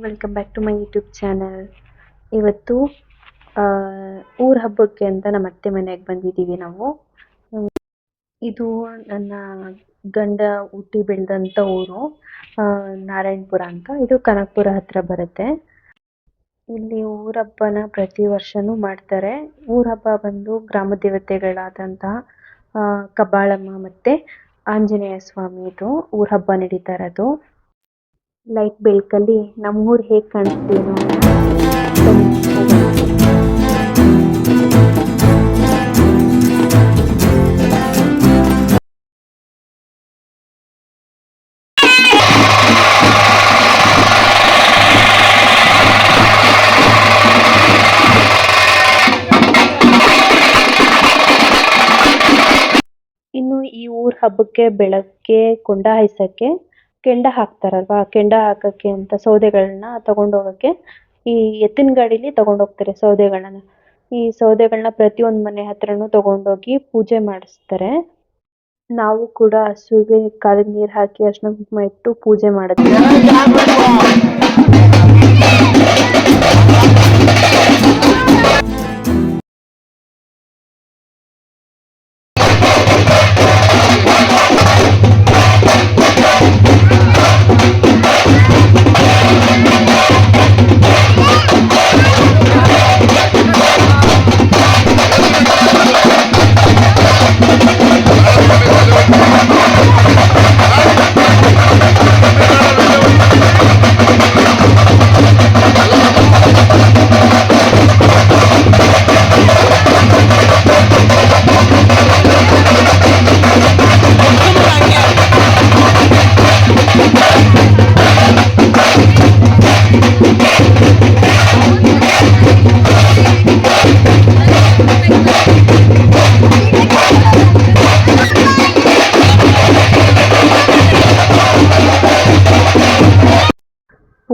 Welcome back to my YouTube channel ಇವತ್ತು ಊರ ಹಬ್ಬಕ್ಕೆ ಅಂತ ನಮ್ಮ ಅತ್ತೆ ಮನೆಗೆ ಬಂದಿದ್ದೀವಿ ನಾವು. ಇದು ನನ್ನ ಗಂಡ ಹುಟ್ಟಿ ಬೆಳೆದಂಥ ಊರು ನಾರಾಯಣಪುರ ಅಂತ. ಇದು ಕನಕಪುರ ಹತ್ರ ಬರುತ್ತೆ. ಇಲ್ಲಿ ಊರ ಹಬ್ಬನ ಪ್ರತಿ ವರ್ಷನೂ ಮಾಡ್ತಾರೆ. ಊರ ಹಬ್ಬ ಬಂದು ಗ್ರಾಮ ದೇವತೆಗಳಾದಂತಹ ಕಬ್ಬಾಳಮ್ಮ ಮತ್ತೆ ಆಂಜನೇಯ ಸ್ವಾಮಿದು ಊರ ಹಬ್ಬ ನಡೀತಾ ಇರೋದು. ಲೈಟ್ ಬೆಳಕಲ್ಲಿ ನಮ್ಮೂರು ಹೇಗೆ ಕಾಣಿಸ್ತೀವಿ ಇನ್ನು ಈ ಊರ ಹಬ್ಬಕ್ಕೆ ಬೆಳಗ್ಗೆ ಕೊಂಡ ಹಾಯ್ಸಕ್ಕೆ ಕೆಂಡ ಹಾಕ್ತಾರಲ್ವಾ? ಕೆಂಡ ಹಾಕಕ್ಕೆ ಅಂತ ಸೌದೆಗಳನ್ನ ತಗೊಂಡ್ ಹೋಗಕ್ಕೆ ಈ ಎತ್ತಿನ ಗಾಡಿಲಿ ತಗೊಂಡ್ ಹೋಗ್ತಾರೆ ಸೌದೆಗಳನ್ನ. ಈ ಸೌದೆಗಳನ್ನ ಪ್ರತಿಯೊಂದು ಮನೆ ಹತ್ರನೂ ತಗೊಂಡೋಗಿ ಪೂಜೆ ಮಾಡಿಸ್ತಾರೆ. ನಾವು ಕೂಡ ಹಸುವಿಗೆ ಕಾಲಿಗೆ ನೀರ್ ಹಾಕಿ ಅರ್ಶಿನ ಕುಂಕುಮ ಇಟ್ಟು ಪೂಜೆ ಮಾಡಿದ್ವಿ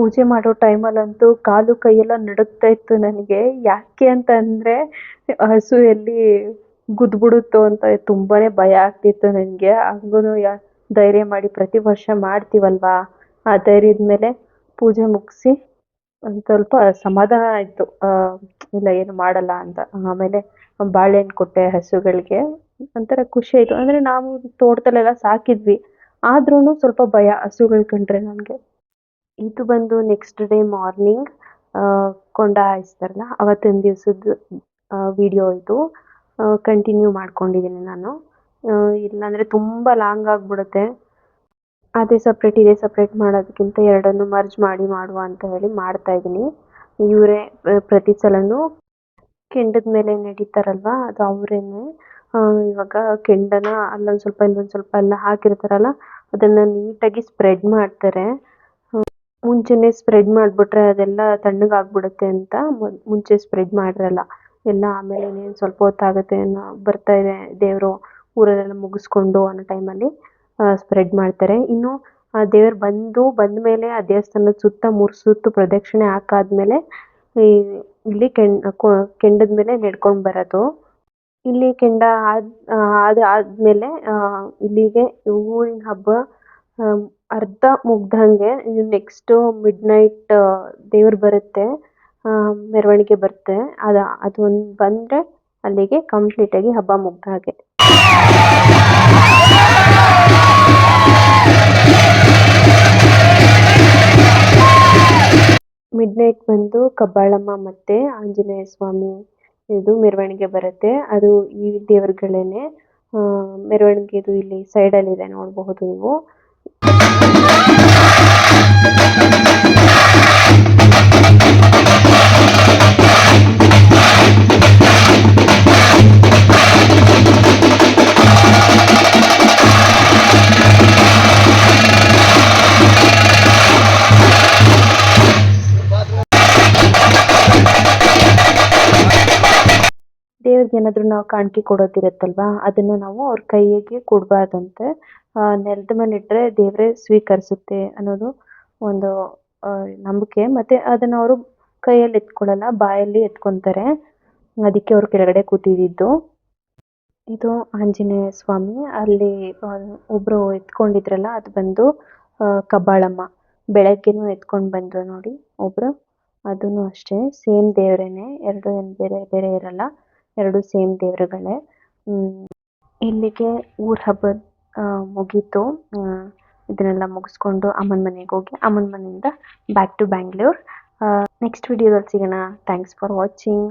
ಪೂಜೆ ಮಾಡೋ ಟೈಮಲ್ಲಂತೂ ಕಾಲು ಕೈಯೆಲ್ಲ ನಡುಗ್ತಾ ಇತ್ತು ನನಗೆ. ಯಾಕೆ ಅಂತ ಅಂದ್ರೆ ಹಸು ಎಲ್ಲಿ ಗುದ್ದ್ಬಿಡುತ್ತೋ ಅಂತ ತುಂಬಾನೇ ಭಯ ಆಗ್ತಿತ್ತು ನನಗೆ. ಹಂಗೂನು ಯಾ- ಧೈರ್ಯ ಮಾಡಿ ಪ್ರತಿ ವರ್ಷ ಮಾಡ್ತೀವಲ್ವಾ? ಆ ಧೈರ್ಯದ ಮೇಲೆ ಪೂಜೆ ಮುಗಿಸಿ ಒಂದ್ ಸ್ವಲ್ಪ ಸಮಾಧಾನ ಆಯ್ತು. ಇಲ್ಲ, ಏನು ಮಾಡಲ್ಲ ಅಂತ. ಆಮೇಲೆ ಬಾಳೆಹಣ್ಣು ಕೊಟ್ಟೆ ಹಸುಗಳಿಗೆ. ಒಂಥರ ಖುಷಿ ಆಯ್ತು. ಅಂದ್ರೆ ನಾವು ತೋಟದಲ್ಲೆಲ್ಲ ಸಾಕಿದ್ವಿ. ಆದ್ರೂನು ಸ್ವಲ್ಪ ಭಯ ಹಸುಗಳ್ ಕಂಡ್ರೆ ನನ್ಗೆ. ಇದು ಬಂದು ನೆಕ್ಸ್ಟ್ ಡೇ ಮಾರ್ನಿಂಗ್ ಕೊಂಡ ಹಾಯಿಸ್ತಾರಲ್ಲ, ಅವತ್ತಿನ ದಿವಸದ ವಿಡಿಯೋ ಇದು. ಕಂಟಿನ್ಯೂ ಮಾಡ್ಕೊಂಡಿದ್ದೀನಿ ನಾನು. ಇಲ್ಲಾಂದರೆ ತುಂಬ ಲಾಂಗ್ ಆಗಿಬಿಡುತ್ತೆ. ಅದೇ ಸಪ್ರೇಟ್ ಇದೇ ಸಪ್ರೇಟ್ ಮಾಡೋದಕ್ಕಿಂತ ಎರಡನ್ನು ಮರ್ಜ್ ಮಾಡಿ ಮಾಡುವ ಅಂತ ಹೇಳಿ ಮಾಡ್ತಾ ಇದ್ದೀನಿ. ಇವರೇ ಪ್ರತಿ ಸಲನೂ ಕೆಂಡದ ಮೇಲೆ ನಡೀತಾರಲ್ವಾ, ಅದು ಅವರೇನೆ. ಇವಾಗ ಕೆಂಡನ ಅಲ್ಲೊಂದು ಸ್ವಲ್ಪ, ಇಲ್ಲೊಂದು ಸ್ವಲ್ಪ ಎಲ್ಲ ಹಾಕಿರ್ತಾರಲ್ಲ, ಅದನ್ನ ನೀಟಾಗಿ ಸ್ಪ್ರೆಡ್ ಮಾಡ್ತಾರೆ. ಮುಂಚೆನೆ ಸ್ಪ್ರೆಡ್ ಮಾಡಿಬಿಟ್ರೆ ಅದೆಲ್ಲ ತಣ್ಣಗಾಗ್ಬಿಡುತ್ತೆ ಅಂತ ಮುಂಚೆ ಸ್ಪ್ರೆಡ್ ಮಾಡಿರಲ್ಲ. ಎಲ್ಲ ಆಮೇಲೆ ಇನ್ನೇನು ಸ್ವಲ್ಪ ಹೊತ್ತಾಗುತ್ತೆ ಅನ್ನೋ ಬರ್ತಾ ಇದೆ ದೇವರು ಊರಲ್ಲೆಲ್ಲ ಮುಗಿಸ್ಕೊಂಡು ಅನ್ನೋ ಟೈಮಲ್ಲಿ ಸ್ಪ್ರೆಡ್ ಮಾಡ್ತಾರೆ. ಇನ್ನು, ಆ, ದೇವ್ರು ಬಂದು ಬಂದ ಮೇಲೆ ಆ ದೇವಸ್ಥಾನದ ಸುತ್ತ ಮೂರು ಸುತ್ತು ಪ್ರದಕ್ಷಿಣೆ ಹಾಕಾದ್ಮೇಲೆ ಈ, ಇಲ್ಲಿ ಕೆಂಡ್ ಕೆಂಡದ ಮೇಲೆ ನೆಡ್ಕೊಂಡು ಬರೋದು. ಇಲ್ಲಿ ಕೆಂಡ ಆದ್ ಆದ, ಆದ್ಮೇಲೆ ಇಲ್ಲಿಗೆ ಊರಿನ ಹಬ್ಬ ಅರ್ಧ ಮುಗ್ದಂಗೆ ನೆಕ್ಸ್ಟು ಮಿಡ್ ನೈಟ್ ದೇವ್ರು ಬರುತ್ತೆ. ಮೆರವಣಿಗೆ ಬರುತ್ತೆ. ಅದು ಅದು ಬಂದ್ರೆ ಅಲ್ಲಿಗೆ ಕಂಪ್ಲೀಟಾಗಿ ಹಬ್ಬ ಮುಗ್ದ ಹಾಗೆ. ಮಿಡ್ ನೈಟ್ ಬಂದು ಕಬ್ಬಾಳಮ್ಮ ಮತ್ತೆ ಆಂಜನೇಯ ಸ್ವಾಮಿ ಇದು ಮೆರವಣಿಗೆ ಬರುತ್ತೆ. ಅದು ಈ ದೇವರುಗಳೇನೆ ಮೆರವಣಿಗೆದು ಇಲ್ಲಿ ಸೈಡ್ ಅಲ್ಲಿ ಇದೆ, ನೋಡಬಹುದು ನೀವು. ದೇವ್ರಿಗೆ ಏನಾದರೂ ನಾವು ಕಾಣಿಕೆ ಕೊಡೋದಿರುತ್ತಲ್ವಾ? ಅದನ್ನ ನಾವು ಅವ್ರ ಕೈಗೆ ಕೊಡ್ಬಾರ್ದಂತೆ. ನೆಲದ ಮೇಲೆ ಇಟ್ರೆ ದೇವ್ರೆ ಸ್ವೀಕರಿಸುತ್ತೆ ಅನ್ನೋದು ಒಂದು ನಂಬಿಕೆ. ಮತ್ತೆ ಅದನ್ನ ಅವರು ಕೈಯಲ್ಲಿ ಎತ್ಕೊಳ್ಳಲ್ಲ, ಬಾಯಲ್ಲಿ ಎತ್ಕೊತಾರೆ. ಅದಕ್ಕೆ ಅವ್ರು ಕೆಳಗಡೆ ಕೂತಿದ್ದು. ಇದು ಆಂಜನೇಯ ಸ್ವಾಮಿ. ಅಲ್ಲಿ ಒಬ್ಬರು ಎತ್ಕೊಂಡಿದ್ರಲ್ಲ, ಅದು ಬಂದು ಕಬ್ಬಾಳಮ್ಮ. ಬೆಳಗ್ಗೆನೂ ಎತ್ಕೊಂಡ್ ಬಂದರು ನೋಡಿ ಒಬ್ರು. ಅದೂ ಅಷ್ಟೇ. ಸೇಮ್ ದೇವ್ರೇನೆ. ಎರಡು ಏನ್ ಬೇರೆ ಬೇರೆ ಇರಲ್ಲ. ಎರಡು ಸೇಮ್ ದೇವರುಗಳೇ. ಇಲ್ಲಿಗೆ ಊರ ಹಬ್ಬ ಮುಗೀತು. ಇದನ್ನೆಲ್ಲ ಮುಗಿಸ್ಕೊಂಡು ಅಮ್ಮನ ಮನೆಗೆ ಹೋಗಿ, ಅಮ್ಮನ ಮನೆಯಿಂದ ಬ್ಯಾಕ್ ಟು ಬ್ಯಾಂಗ್ಳೂರ್ ನೆಕ್ಸ್ಟ್ ವಿಡಿಯೋದಲ್ಲಿ ಸಿಗೋಣ. Thanks for watching